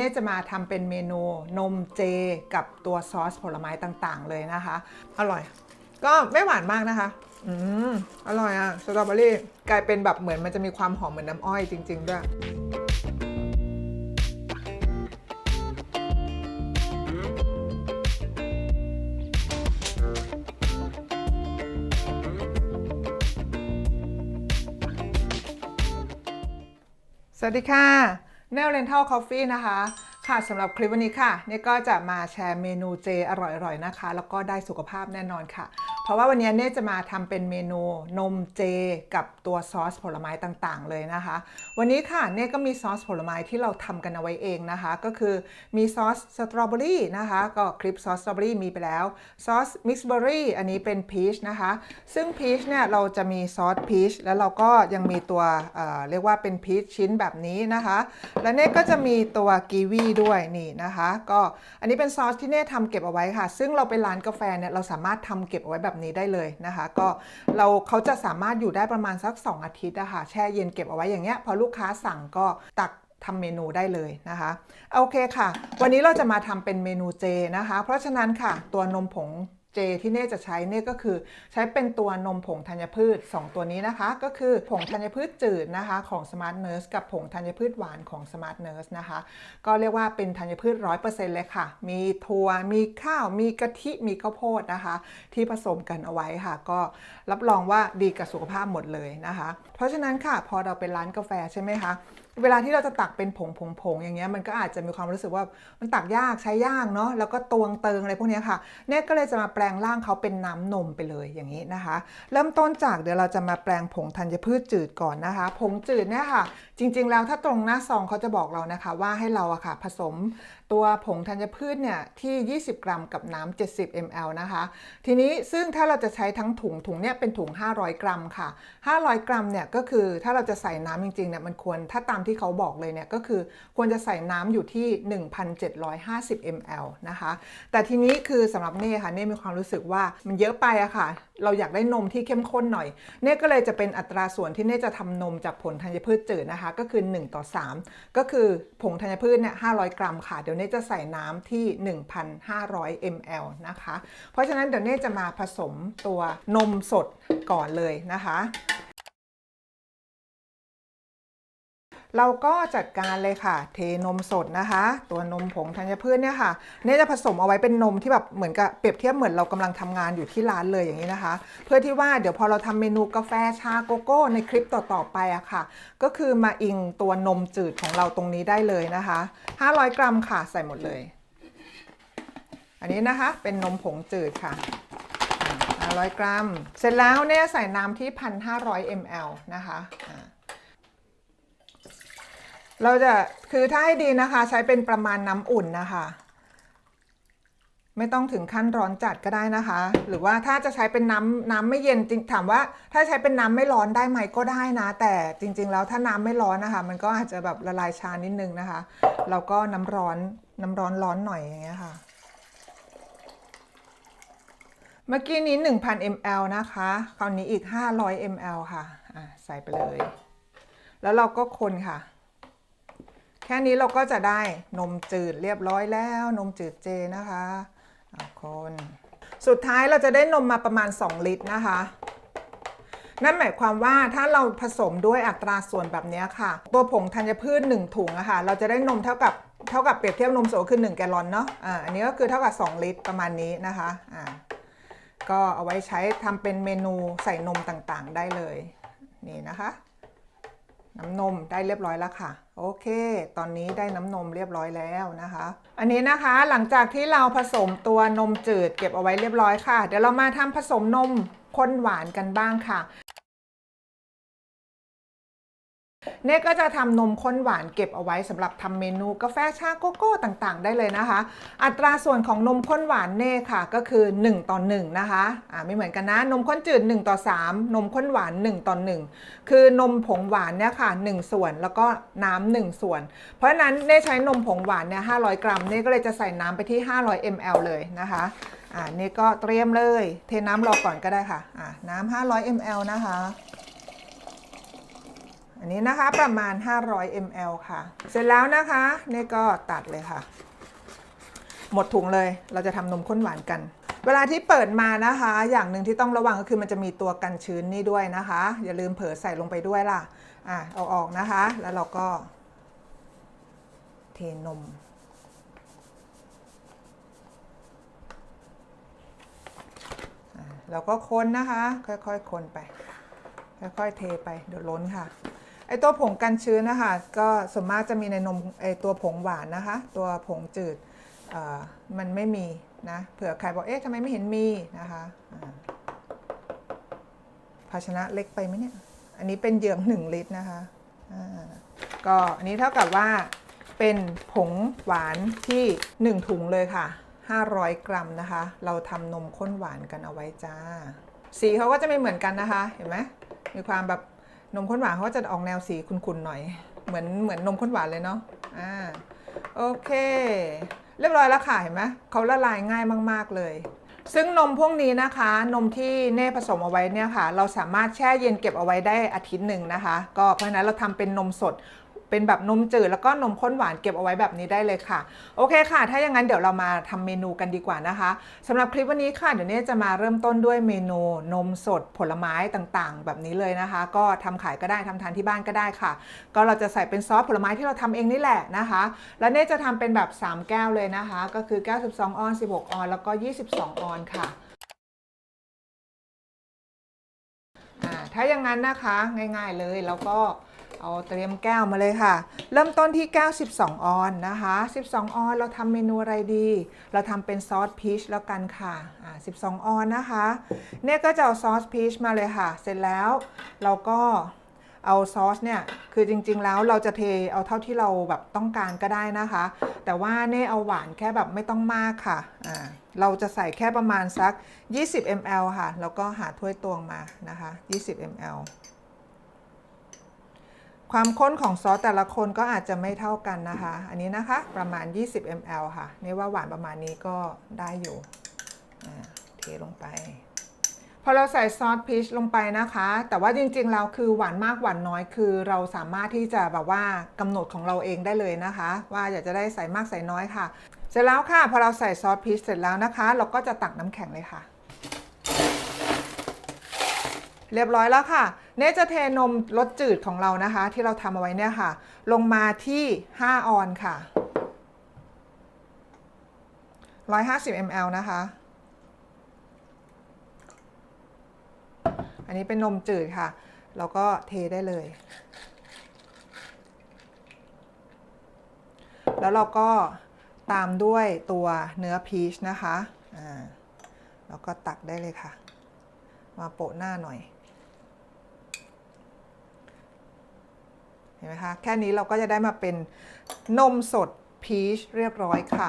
เน่จะมาทำเป็นเมนูนมเจกับตัวซอสผลไม้ต่างๆ เลยนะคะ อร่อย ก็ไม่หวานมากนะคะ อืม อร่อยอะสตรอเบอรี่กลายเป็นแบบเหมือนมันจะมีความหอมเหมือนน้ำอ้อยจริง ๆ ด้วย สวัสดีค่ะ n e l Rental Coffee นะคะ ค่ะสำหรับคลิปวันนี้ค่ะ นี่ก็จะมาแชร์เมนูเจอร่อยๆนะคะ แล้วก็ได้สุขภาพแน่นอนค่ะ ราะว่าวันนี้เน่จะมาทำเป็นเมนูนมเจกับตัวซอสผลไม้ต่างๆ เลยนะคะ วันนี้ค่ะเน่ก็มีซอสผลไม้ที่เราทำกันเอาไว้เองนะคะ ก็คือมีซอสสตรอเบอรี่นะคะ ก็คลิปซอสสตรอเบอรี่มีไปแล้วซอสมิกซ์เบอรี่อันนี้เป็นพีชนะคะ ซึ่งพีชเนี่ยเราจะมีซอสพีชแล้วเราก็ยังมีตัวเเรียกว่าเป็นพีชชิ้นแบบนี้นะคะ และเน่ก็จะมีตัวกีวีด้วยนี่นะคะ ก็อันนี้เป็นซอสที่เน่ทำเก็บเอาไว้ค่ะ ซึ่งเราไปร้านกาแฟเนี่ยเราสามารถทำเก็บเอาไว้แบบนี้ได้เลยนะคะ ก็เราเขาจะสามารถอยู่ได้ประมาณสัก 2 อาทิตย์นะคะแช่เย็นเก็บเอาไว้อย่างเงี้ยพอลูกค้าสั่งก็ตักทำเมนูได้เลยนะคะโอเคค่ะ วันนี้เราจะมาทำเป็นเมนูเจนะคะ เพราะฉะนั้นค่ะตัวนมผง เจที่เน่จะใช้เนี่ยก็คือใช้เป็นตัวนมผงธัญพืช 2 ตัวนี้นะคะ ก็คือผงธัญพืชจืดนะคะของ Smart Nurse กับผงธัญพืชหวานของ Smart Nurse นะคะ ก็เรียกว่าเป็นธัญพืช 100%เลยค่ะ มีถั่วมีข้าว มีกะทิมีข้าวโพดนะคะ ที่ผสมกันเอาไว้ค่ะ ก็รับรองว่าดีกับสุขภาพหมดเลยนะคะ เพราะฉะนั้นค่ะพอเราเป็นร้านกาแฟใช่ไหมคะเวลาที่เราจะตักเป็นผงผงผงอย่างเงี้ยมันก็อาจจะมีความรู้สึกว่ามันตักยากใช้ยากเนาะแล้วก็ตวงเติงอะไรพวกนี้ค่ะเนี่ยก็เลยจะมาแปลงร่างเขาเป็นน้ำนมไปเลยอย่างนี้นะคะ เริ่มต้นจากเดี๋ยวเราจะมาแปลงผงธัญพืชจืดก่อนนะคะ ผงจืดเนี่ยค่ะ จริง ๆ แล้วถ้าตรงหน้าซองเขาจะบอกเรานะคะว่าให้เราอะค่ะผสมตัวผงธัญพืชเนี่ยที่ 20 กรัมกับน้ำ70 ml นะคะ ทีนี้ซึ่งถ้าเราจะใช้ทั้งถุงถุงเนี่ยเป็นถุง 500 กรัมค่ะ 500 กรัมเนี่ยก็คือถ้าเราจะใส่น้ำจริงๆเนี่ยมันควรถ้าตามที่เขาบอกเลยเนี่ยก็คือควรจะใส่น้ำอยู่ที่ 1,750 ml นะคะ แต่ทีนี้คือสำหรับเน่ค่ะเน่มีความรู้สึกว่ามันเยอะไปอะค่ะ เราอยากได้นมที่เข้มข้นหน่อย เน่ก็เลยจะเป็นอัตราส่วนที่เน่จะทำนมจากผลธัญพืชจืดนะคะ ก็คือ 1 ต่อ 3 ก็คือผงธัญพืชเนี่ย500 กรัมค่ะ เดี๋ยวเน่จะใส่น้ำที่ 1,500 ml นะคะ เพราะฉะนั้นเดี๋ยวเน่จะมาผสมตัวนมสดก่อนเลยนะคะ เราก็จัดการเลยค่ะ เทนมสดนะคะ ตัวนมผงธัญพืชเนี่ยค่ะเนี่ยจะผสมเอาไว้เป็นนมที่แบบเหมือนกับเปรียบเทียบเหมือนเรากำลังทำงานอยู่ที่ร้านเลยอย่างนี้นะคะ เพื่อที่ว่าเดี๋ยวพอเราทำเมนูกาแฟชาโกโก้ ในคลิปต่อๆไปอะค่ะ ก็คือมาอิงตัวนมจืดของเราตรงนี้ได้เลยนะคะ 500 กรัมค่ะใส่หมดเลย อันนี้นะคะเป็นนมผงจืดค่ะ500 กรัม เสร็จแล้วเนี่ยใส่น้ำที่ 1,500 ml นะคะ เราจะคือถ้าให้ดีนะคะใช้เป็นประมาณน้ำอุ่นนะคะ ไม่ต้องถึงขั้นร้อนจัดก็ได้นะคะ หรือว่าถ้าจะใช้เป็นน้ำน้ำไม่เย็นจริงถามว่าถ้าใช้เป็นน้ำไม่ร้อนได้ไหมก็ได้นะ แต่จริง ๆ แล้วถ้าน้ำไม่ร้อนนะคะ มันก็อาจจะแบบละลายชานิดนึงนะคะเราก็น้ำร้อนน้ำร้อนร้อนหน่อยอย่างเงี้ยค่ะเมื่อกี้นี้ 1,000 ml นะคะ คราวนี้อีก 500 ml ค่ะอะใส่ไปเลย แล้วเราก็คนค่ะ ค่นี้เราก็จะได้นมจืดเรียบร้อยแล้ว นมจืดเจนะคะคนสุดท้ายเราจะได้นมมาประมาณ 2 ลิตรนะคะ นั่นหมายความว่าถ้าเราผสมด้วยอัตราส่วนแบบนี้ค่ะ ตัวผงธัญพืช 1 ถุงอะค่ะ เราจะได้นมเท่ากับเท่ากับเปรียบเทียบนมสดคือ 1 แกลลอนเนาะอ่าอันนี้ก็คือเท่ากับ 2 ลิตรประมาณนี้นะคะอ่าก็เอาไว้ใช้ทำเป็นเมนูใส่นมต่างๆได้เลย นี่นะคะ น้ำนมได้เรียบร้อยแล้วค่ะ โอเค ตอนนี้ได้น้ำนมเรียบร้อยแล้วนะคะ อันนี้นะคะหลังจากที่เราผสมตัวนมจืดเก็บเอาไว้เรียบร้อยค่ะ เดี๋ยวเรามาทำผสมนมข้นหวานกันบ้างค่ะ เน่ก็จะทำนมข้นหวานเก็บเอาไว้สำหรับทำเมนูกาแฟชาโกโก้ต่างๆ ได้เลยนะคะ อัตราส่วนของนมข้นหวานเน่ค่ะก็คือ 1 ต่อ 1 นะคะอ่าไม่เหมือนกันนะ นมข้นจืด 1 ต่อ 3 นมข้นหวาน 1 ต่อ 1 คือนมผงหวานเนี่ยค่ะ 1 ส่วนแล้วก็น้ำ1ส่วน เพราะฉะนั้นเน่ใช้นมผงหวานเนี่ย500 กรัมเน่ก็เลยจะใส่น้ำไปที่ 500 ml เลยนะคะอ่านี่ก็เตรียมเลย เทน้ำรอก่อนก็ได้ค่ะอ่าน้ำ500 ml นะคะ อันนี้นะคะประมาณ 500 ml ค่ะ เสร็จแล้วนะคะนี่ก็ตัดเลยค่ะ หมดถุงเลยเราจะทำนมข้นหวานกัน เวลาที่เปิดมานะคะ อย่างหนึ่งที่ต้องระวังก็คือมันจะมีตัวกันชื้นนี่ด้วยนะคะ อย่าลืมเผลอใส่ลงไปด้วยล่ะอะเอาออกนะคะ แล้วเราก็เทนมแล้วก็คนนะคะ ค่อยๆคนไป ค่อยๆเทไปเดี๋ยวล้นค่ะ ไอตัวผงกันชื้นนะคะก็ส่วนมากจะมีในนมไอตัวผงหวานนะคะ ตัวผงจืดมันไม่มีนะเผื่อใครบอกเอ๊ะทำไมไม่เห็นมีนะคะภาชนะเล็กไปไหมเนี่ย อันนี้เป็นเหยือหนึ่งลิตรนะคะก็อันนี้เท่ากับว่าเป็นผงหวานที่ 1 ถุงเลยค่ะ 500 กรัมนะคะ เราทำนมข้นหวานกันเอาไว้จ้า สีเขาก็จะไม่เหมือนกันนะคะ เห็นไหมมีความแบบ นมข้นหวานเขาก็จะออกแนวสีขุ่นๆหน่อย เหมือนเหมือนนมข้นหวานเลยเนาะอ่าโอเค เรียบร้อยแล้วค่ะเห็นไหมเขาละลายง่ายมาก ๆเลย ซึ่งนมพวกนี้นะคะ นมที่เน่ผสมเอาไว้เนี่ยค่ะ เราสามารถแช่เย็นเก็บเอาไว้ได้อาทิตย์หนึ่งนะคะ ก็เพราะฉะนั้นเราทำเป็นนมสด เป็นแบบนมจืดแล้วก็นมข้นหวานเก็บเอาไว้แบบนี้ได้เลยค่ะ โอเคค่ะ ถ้าอย่างนั้นเดี๋ยวเรามาทำเมนูกันดีกว่านะคะสำหรับคลิปวันนี้ค่ะเดี๋ยวเนี้จะมาเริ่มต้นด้วยเมนูนมสดผลไม้ต่างๆ แบบนี้เลยนะคะ ก็ทำขายก็ได้ทำทานที่บ้านก็ได้ค่ะ ก็เราจะใส่เป็นซอสผลไม้ที่เราทำเองนี่แหละนะคะ แล้วเน่จะทำเป็นแบบ 3 แก้วเลยนะคะ ก็คือแก้ว12 ออน 16 ออน แล้วก็ 22 ออนค่ะอ่าถ้าอย่างนั้นนะคะง่ายๆเลยแล้วก็ เอาเตรียมแก้วมาเลยค่ะ เริ่มต้นที่แก้ว 12 ออนนะคะ 12 ออนเราทำเมนูอะไรดี เราทำเป็นซอสพีชแล้วกันค่ะอ่า12 ออนนะคะ เนี่ยก็จะเอาซอสพีชมาเลยค่ะ เสร็จแล้วเราก็เอาซอสเนี่ยคือจริงๆแล้วเราจะเทเอาเท่าที่เราแบบต้องการก็ได้นะคะ แต่ว่าเน่เอาหวานแค่แบบไม่ต้องมากค่ะอ่าเราจะใส่แค่ประมาณสัก 20 ml ค่ะ แล้วก็หาถ้วยตวงมานะคะ 20 ml ความข้นของซอสแต่ละคนก็อาจจะไม่เท่ากันนะคะ อันนี้นะคะประมาณ 20 ml ค่ะ นี่ว่าหวานประมาณนี้ก็ได้อยู่เทลงไป พอเราใส่ซอสพีชลงไปนะคะ แต่ว่าจริงๆแล้วคือหวานมากหวานน้อยคือ เราสามารถที่จะแบบว่ากำหนดของเราเองได้เลยนะคะ ว่าอยากจะได้ใส่มากใส่น้อยค่ะ เสร็จแล้วค่ะพอเราใส่ซอสพีชเสร็จแล้วนะคะ เราก็จะตักน้ำแข็งเลยค่ะ เรียบร้อยแล้วค่ะ เนจะเทนมรสจืดของเรานะคะ ที่เราทำเอาไว้เนี่ยค่ะ ลงมาที่ 5 ออนค่ะ 150 ml นะคะ อันนี้เป็นนมจืดค่ะเราก็เทได้เลย แล้วเราก็ตามด้วยตัวเนื้อพีชนะคะ อ่า แล้วก็ตักได้เลยค่ะ มาโปะหน้าหน่อย เห็นไหมคะแค่นี้เราก็จะได้มาเป็นนมสดพีชเรียบร้อยค่ะ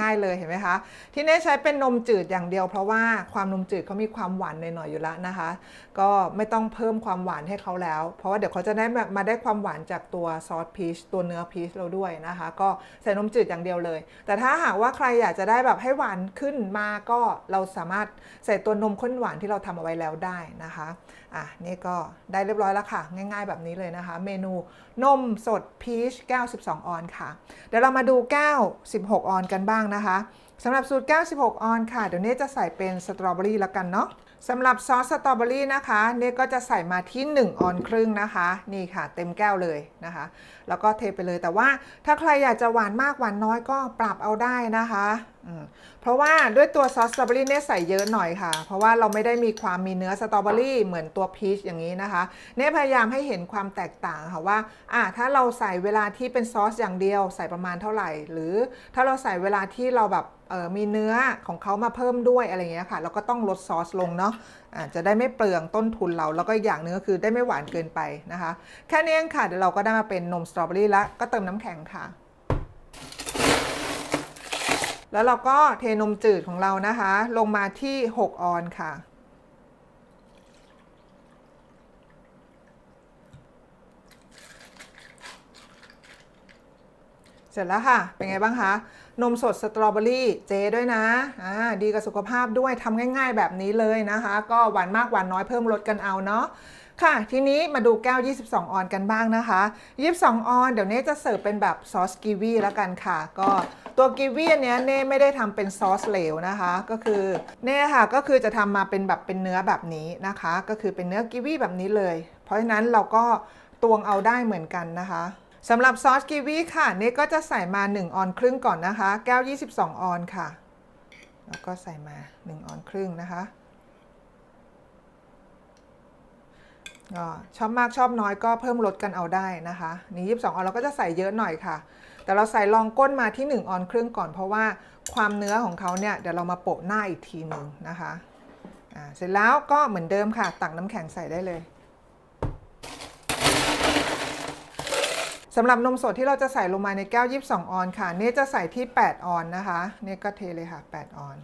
ง่ายๆเลยเห็นไหมคะ ที่เน่ใช้เป็นนมจืดอย่างเดียว เพราะว่าความนมจืดเขามีความหวานหน่อยๆอยู่แล้วนะคะ ก็ไม่ต้องเพิ่มความหวานให้เขาแล้ว เพราะว่าเดี๋ยวเขาจะได้มามาได้ความหวานจากตัวซอสพีชตัวเนื้อพีชเราด้วยนะคะ ก็ใส่นมจืดอย่างเดียวเลย แต่ถ้าหากว่าใครอยากจะได้แบบให้หวานขึ้นมาก็เราสามารถใส่ตัวนมข้นหวานที่เราทำเอาไว้แล้วได้นะคะอะนี่ก็ได้เรียบร้อยแล้วค่ะ ง่ายๆแบบนี้เลยนะคะ เมนูนมสดพีชแก้ว 12 ออนค่ะ เดี๋ยวเรามาดูแก้ว 16 ออนกันบ้างนะคะสำหรับสูตรแก้ว 16 ออนค่ะ เดี๋ยวเนี้จะใส่เป็นสตรอเบอรี่แล้วกันเนาะสำหรับซอสสตรอเบอรี่นะคะเนี่ยก็จะใส่มาที่ 1 ออนครึ่งนะคะ นี่ค่ะ เต็มแก้วเลยนะคะ แล้วก็เทไปเลยแต่ว่าถ้าใครอยากจะหวานมากหวานน้อยก็ปรับเอาได้นะคะ เพราะว่าด้วยตัวซอสสตรอเบอรี่เนี่ยใส่เยอะหน่อยค่ะ เพราะว่าเราไม่ได้มีความมีเนื้อสตรอเบอรี่เหมือนตัวพีชอย่างนี้นะคะเนี่ยพยายามให้เห็นความแตกต่างค่ะว่าอะถ้าเราใส่เวลาที่เป็นซอสอย่างเดียวใส่ประมาณเท่าไหร่ หรือถ้าเราใส่เวลาที่เราแบบเออมีเนื้อของเขามาเพิ่มด้วยอะไรอย่างเงี้ยค่ะเราก็ต้องลดซอสลงเนาะอะจะได้ไม่เปลืองต้นทุนเรา แล้วก็อย่างหนึงก็คือได้ไม่หวานเกินไปนะคะ แค่นี้เองค่ะเดี๋ยวเราก็ได้มาเป็นนมสตรอเบอรี่แล้วก็เติมน้ำแข็งค่ะ แล้วเราก็เทนมจืดของเรานะคะ ลงมาที่ 6 ออนค่ะ เสร็จแล้วค่ะ เป็นไงบ้างคะ นมสดสตรอเบอรี่เจด้วยนะอ่าดีกับสุขภาพด้วยทำง่ายๆแบบนี้เลยนะคะ ก็หวานมากหวานน้อยเพิ่มลดกันเอาเนาะ ค่ะ ทีนี้มาดูแก้ว 22 ออนกันบ้างนะคะ 22 ออน เดี๋ยวเน่จะเสิร์ฟเป็นแบบซอสกีวีแล้วกันค่ะ ก็ตัวกีวีอันเนี้ยเน่ไม่ได้ทำเป็นซอสเหลวนะคะ ก็คือเน่ค่ะก็คือจะทำมาเป็นแบบเป็นเนื้อแบบนี้นะคะ ก็คือเป็นเนื้อกีวีแบบนี้เลย เพราะฉะนั้นเราก็ตวงเอาได้เหมือนกันนะคะสำหรับซอสกีวีค่ะเน่ก็จะใส่มา 1 ออนครึ่งก่อนนะคะ แก้ว 22 ออนค่ะ แล้วก็ใส่มา 1 ออนครึ่งนะคะ ชอบมากชอบน้อยก็เพิ่มลดกันเอาได้นะคะนี่22ออนเราก็จะใส่เยอะหน่อยค่ะ แต่เราใส่รองก้นมาที่ 1 ออนครึ่งก่อน เพราะว่าความเนื้อของเขาเนี่ยเดี๋ยวเรามาโปะหน้าอีกทีหนึ่งนะคะเสร็จแล้วก็เหมือนเดิมค่ะ ตักน้ำแข็งใส่ได้เลยสำหรับนมสดที่เราจะใส่ลงมาในแก้ว 22 ออนค่ะเนี่ยจะใส่ที่ 8 ออนนะคะเนี่ยก็เทเลยค่ะ 8 ออน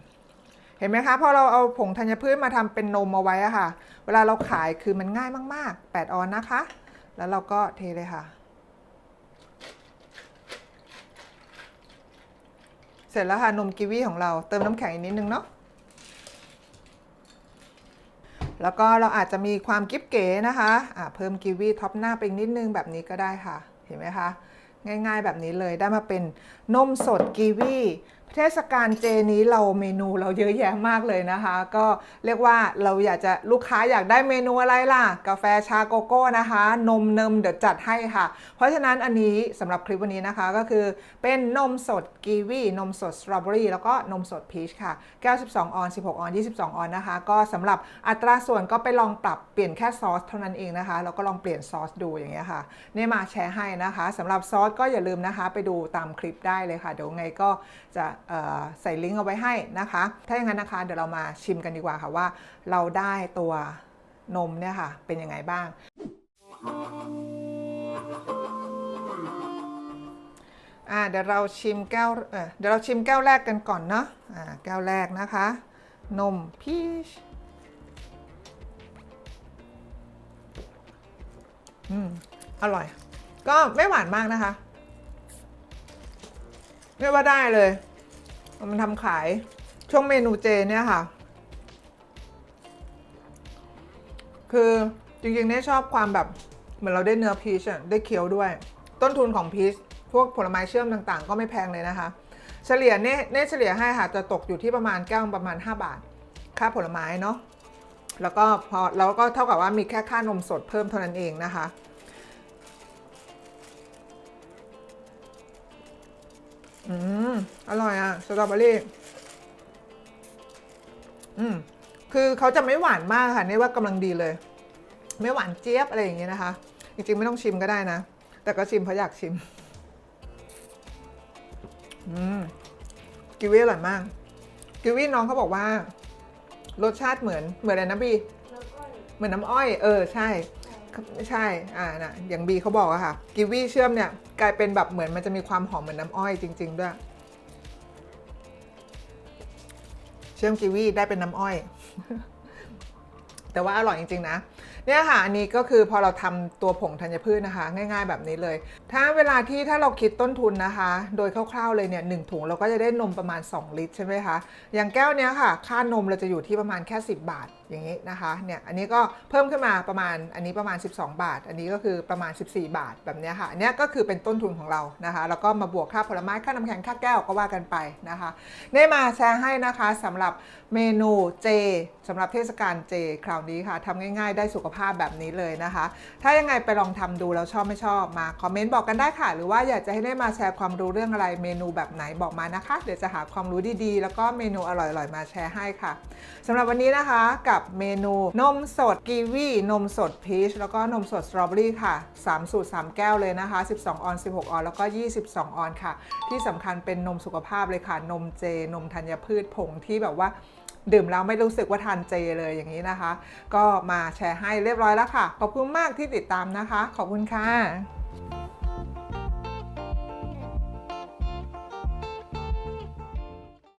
ห็นไหมคะพอเราเอาผงธัญพืชมาทำเป็นนมเอาไว้อะค่ะ เวลาเราขายคือมันง่ายมาก ๆ 8 ออนนะคะ แล้วเราก็เทเลยค่ะ เสร็จแล้วค่ะนมกีวีของเราเติมน้ำแข็งอีกนิดนึงเนาะแล้วก็เราอาจจะมีความกิ๊บเก๋นะคะะเพิ่มกีวีท็อปหน้าไปนิดนึงแบบนี้ก็ได้ค่ะ เห็นไหมคะ ง่ายๆแบบนี้เลยได้มาเป็นนมสดกีวี เทศกาลเจนี้เราเมนูเราเยอะแยะมากเลยนะคะ ก็เรียกว่าเราอยากจะลูกค้าอยากได้เมนูอะไรล่ะ กาแฟชาโกโก้นะคะ นมเนมเดี๋ยวจัดให้ค่ะ เพราะฉะนั้นอันนี้สำหรับคลิปวันนี้นะคะก็คือเป็นนมสดกีวีนมสดสตรอเบอรี่แล้วก็นมสดพีชค่ะแก้ว 12 ออน 16 ออน 22 ออนนะคะ ก็สำหรับอัตราส่วนก็ไปลองปรับเปลี่ยนแค่ซอสเท่านั้นเองนะคะแล้วก็ลองเปลี่ยนซอสดูอย่างเงี้ยค่ะนี่มาแชร์ให้นะคะสำหรับซอสก็อย่าลืมนะคะ ไปดูตามคลิปได้เลยค่ะเดี๋ยวไงก็จะใส่ลิงก์เอาไว้ให้นะคะ ถ้าอย่างนั้นนะคะเดี๋ยวเรามาชิมกันดีกว่าค่ะว่า เราได้ตัวนมเนี่ยค่ะ เป็นยังไงบ้าง อ่าเดี๋ยวเราชิมแก้วเเดี๋ยวเราชิมแก้วแรกกันก่อนเนาะอ่าแก้วแรกนะคะ นมพีชอืมอร่อย ก็ไม่หวานมากนะคะเรียกว่าได้เลย มันทำขายช่วงเมนูเจเนี่ยค่ะ คือจริงๆเนี่ยชอบความแบบเหมือนเราได้เนื้อพีชได้เคี้ยวด้วย ต้นทุนของพีชพวกผลไม้เชื่อมต่างๆ ก็ไม่แพงเลยนะคะ เฉลี่ยเน่เน่เฉลี่ยให้ค่ะจะตกอยู่ที่ประมาณแก้วประมาณ 5 บาท ค่าผลไม้เนาะแล้วก็พอแล้วก็เท่ากับว่ามีแค่ค่านมสดเพิ่มเท่านั้นเองนะคะ อืม อร่อยอะสตรอเบอรี่อืม คือเขาจะไม่หวานมากค่ะนี่ว่ากำลังดีเลย ไม่หวานเจี๊ยบอะไรอย่างเงี้ยนะคะ จริงๆ ไม่ต้องชิมก็ได้นะ แต่ก็ชิมเพราะอยากชิม อืม กิวีอร่อยมาก กิวีน้องเขาบอกว่า รสชาติเหมือนเหมือนอะไรนะบีเหมือนน้ำอ้อย เออ ใช่ ใช่ อ่านะอย่างบีเขาบอกอะค่ะ กิวีเชื่อมเนี่ย กลายเป็นแบบเหมือนมันจะมีความหอมเหมือนน้ำอ้อยจริง ๆ ด้วย เชื่อมกิวีได้เป็นน้ำอ้อย แต่ว่าอร่อยจริง ๆ นะ เนี่ยค่ะ อันนี้ก็คือพอเราทำตัวผงธัญพืชนะคะ ง่าย ๆ แบบนี้เลย ถ้าเวลาที่ถ้าเราคิดต้นทุนนะคะ โดยคร่าวๆเลยเนี่ยหนึ่งถุงเราก็จะได้นมประมาณ 2 ลิตรใช่ไหมคะ อย่างแก้วเนี้ยค่ะ ค่านมเราจะอยู่ที่ประมาณแค่ 10 บาทอย่างนี้นะคะเนี่ยอันนี้ก็เพิ่มขึ้นมาประมาณอันนี้ประมาณ 12 บาท อันนี้ก็คือประมาณ 14 บาทแบบนี้ค่ะอันนี้ก็คือเป็นต้นทุนของเรานะคะ แล้วก็มาบวกค่าผลไม้ค่าน้ำแข็งค่าแก้วก็ว่ากันไปนะคะได้มาแชร์ให้นะคะสำหรับเมนูเจสำหรับเทศกาลเจคราวนี้ค่ะทำง่ายๆ ได้สุขภาพแบบนี้เลยนะคะ ถ้ายังไงไปลองทำดูแล้วชอบไม่ชอบมาคอมเมนต์บอกกันได้ค่ะ หรือว่าอยากจะให้ได้มาแชร์ความรู้เรื่องอะไรเมนูแบบไหนบอกมานะคะ เดี๋ยวจะหาความรู้ดีๆ แล้วก็เมนูอร่อยๆมาแชร์ให้ค่ะสำหรับวันนี้นะคะกักับเมนูนมสดกีวีนมสดพีชแล้วก็นมสดสตรอเบอรี่ค่ะ 3 สูตร 3 แก้วเลยนะคะ 12 ออน 16 ออน แล้วก็ 22 ออนค่ะ ที่สำคัญเป็นนมสุขภาพเลยค่ะ นมเจ นมธัญพืชผงที่แบบว่าดื่มแล้วไม่รู้สึกว่าทานเจเลยอย่างนี้นะคะ ก็มาแชร์ให้เรียบร้อยแล้วค่ะ ขอบคุณมากที่ติดตามนะคะ ขอบคุณค่ะ